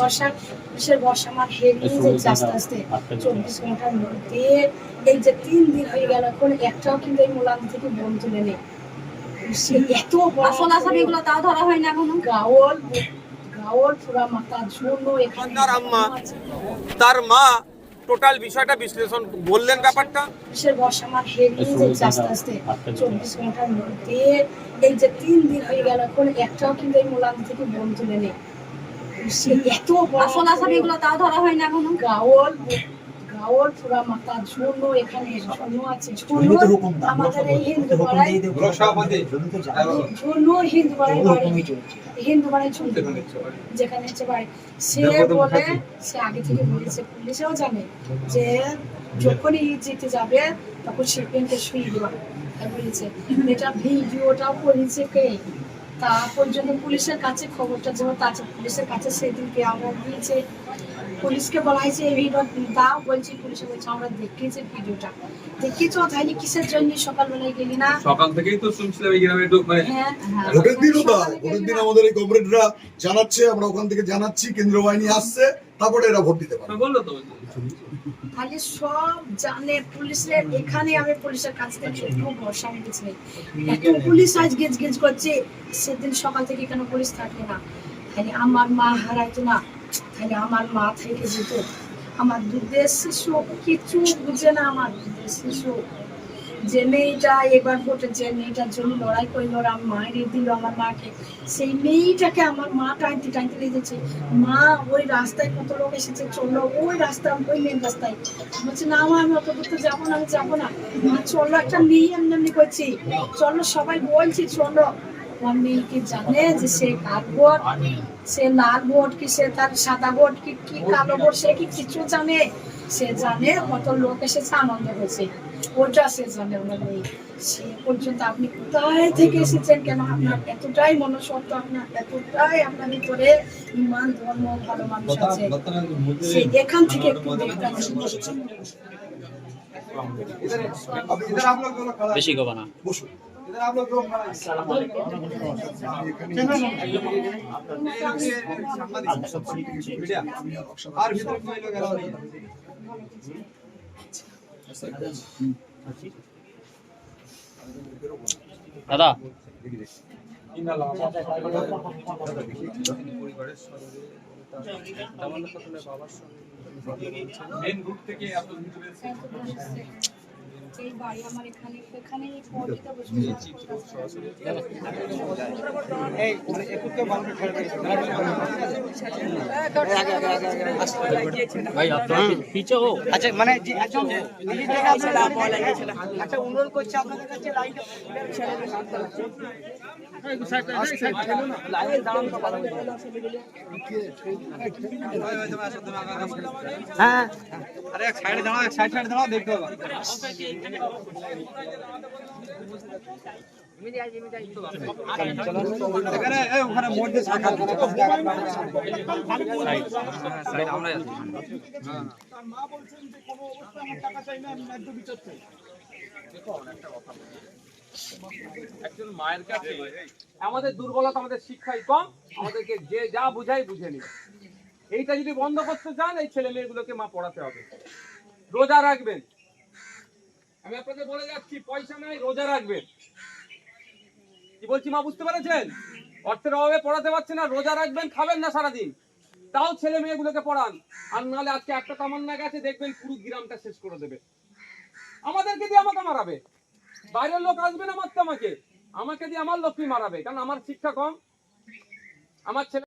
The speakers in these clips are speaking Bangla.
বর্ষা আমার হেরিয়ে যাচ্ছে আস্তে আস্তে। চব্বিশ ঘণ্টার মধ্যে এই যে তিন দিন হয়ে গেল এখন একটাও কিন্তু এই মোলাম থেকে বোন তুলে নেই। এত আসল আসামিগুলো তাও ধরা হয় না এখনও। গাওয়াল গাওয়াল পুরা এখানে তার মা টোটাল বিষয়টা বিশ্লেষণ বললেন ব্যাপারটা। বর্ষা আমার হেরিয়ে যাচ্ছে আস্তে আস্তে। চব্বিশ ঘণ্টার মধ্যে এই যে তিন দিন হয়ে গেল এখন একটাও কিন্তু এই মোলাম থেকে বোন তুলে নেই। এত বড় আসল আসামিগুলো তাও ধরা হয় না এখনও। গাওয়াল গাওয়াল পুরা মাথার জন্য এখানে জন্য আছে। জন্য আমাদের এই হিন্দু পাড়ায় জন্য হিন্দু পাড়ায় হিন্দু পাড়ায় চলতে যেখানে হচ্ছে বাড়ি। সে বলে সে আগে থেকে বলেছে পুলিশেও জানে যে যখনই যেতে যাবে তখন শিল্পীকে শুয়ে দেওয়া বলেছে এটা ভিডিওটাও করেছে কে? তা পর্যন্ত পুলিশের কাছে খবরটা যখন তাছে পুলিশের কাছে সেদিনকে আমরা দিয়েছে পুলিশকে বলা হয়েছে এই ভিডিও দাও বলছি পুলিশে বলছে আমরা দেখিয়েছি ভিডিওটা। দেখিয়েছ তাহলে কিসের জন্য সকালবেলায় গেলি না? সকাল থেকেই তো শুনছিলাম এই গ্রামে মানে হ্যাঁ ভোটের দিনও ভোটের দিন আমাদের এই কমরেডরা জানাচ্ছে আমরা ওখান থেকে জানাচ্ছি কেন্দ্রীয় বাহিনী আসছে তারপরে এরা ভোট দিতে পারে বলল তো। তাহলে সব জানে, পুলিশের, এখানে আমি পুলিশের কাছ থেকে একটু ভরসা আমি কিছু নেই। এত পুলিশ আজ গেজ গেজ করছে, সেদিন সকাল থেকে কেন পুলিশ থাকে না? তাহলে আমার মা হারাইতো না, তাহলে আমার মা থেকে যেত। আমার দুধের শিশু, কিছু বুঝে না আমার দুধের শিশু। যে মেয়েটা এবার ভোটে যে মেয়েটার জন্য লড়াই করল ওরা মায়ের দিল আমার মাকে। সেই মেয়েটাকে আমার মা টাইনতে নিয়ে যাচ্ছে মা ওই রাস্তায় কত লোক এসেছে চলল ওই রাস্তা, ওই মেন রাস্তায়। বলছে, না মা, আমি অত দূর তো যাব না, আমি যাব না। মা চলল একটা মেয়ে এমনি এমনি করছি। চলো সবাই বলছি, চলো। আমার মেয়ে কি জানে যে সে ভোট সে লাল ভোট কি, সে তার সাদা ভোট কি কি কালো ভোট সে কি কিছু জানে? সে জানে কত লোক এসেছে, আনন্দ হয়েছে ওটা সে জানে ওনার সে পর্যন্ত আপনি কোথায় থেকে এসেছেন? কেন আপনার এতটাই মনসত্ব আপনার এতটাই আপনার ভিতরে ইমান ধর্ম ভালো মানুষ আছে। সে এখান থেকে একটু বেশি গো না। আর ভিতরে লোক দাদা। মেন এই আচ্ছা মানে একটা অনুরোধ করছি আপনাদের কাছে ভালো হ্যাঁ দেখতে হবে। একজন মায়ের কাছে আমাদের দুর্বলতা আমাদের শিক্ষাই কম, আমাদেরকে যে যা বুঝাই বুঝে নি এইটা যদি বন্ধ করতে চান, এই ছেলে মেয়েগুলোকে মা পড়াতে হবে। রোজা রাখবেন। আমি আপনাদের বলে যাচ্ছি, পয়সা নাই, রোজা রাখবেন। কি বলছি মা, বুঝতে পেরেছেন? অর্থের অভাবে পড়াতে পারছে না, রোজা রাখবেন, খাবেন না সারাদিন। তাও ছেলে মেয়েগুলোকে পড়ান। আর নাহলে আজকে একটা তামান্না গেছে, দেখবেন পুরো গ্রামটা শেষ করে দেবে। আমাদেরকে দিয়ে আমাকে মারাবে। বাইরের লোক আসবে না মারতে আমাকে। আমাকে দিয়ে আমার লোকই মারাবে। কারণ আমার শিক্ষা কম। আমার ছেলে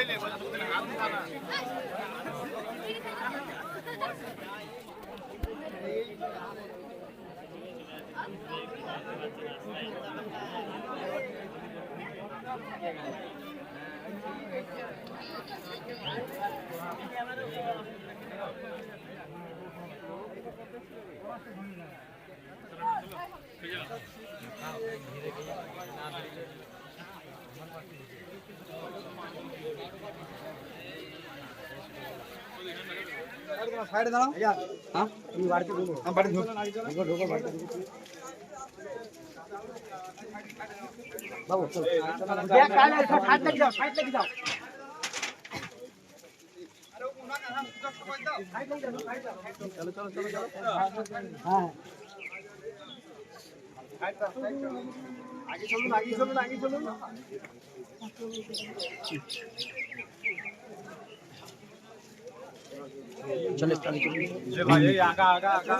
ঠিক আছে সাইডে দাঁড়াও হ্যাঁ তুমি বাড়িতে ঢুকো আমি বাড়িতে ঢুকো ঢুকো বাড়িতে ঢুকো বাবু চল সাইড লাগি যাও সাইড লাগি যাও চলো চলো চলো চলো হ্যাঁ। আগে চলুন আগে চলুন আগে চলুন। চলে চলে চলে ভাই আগা আগা আগা।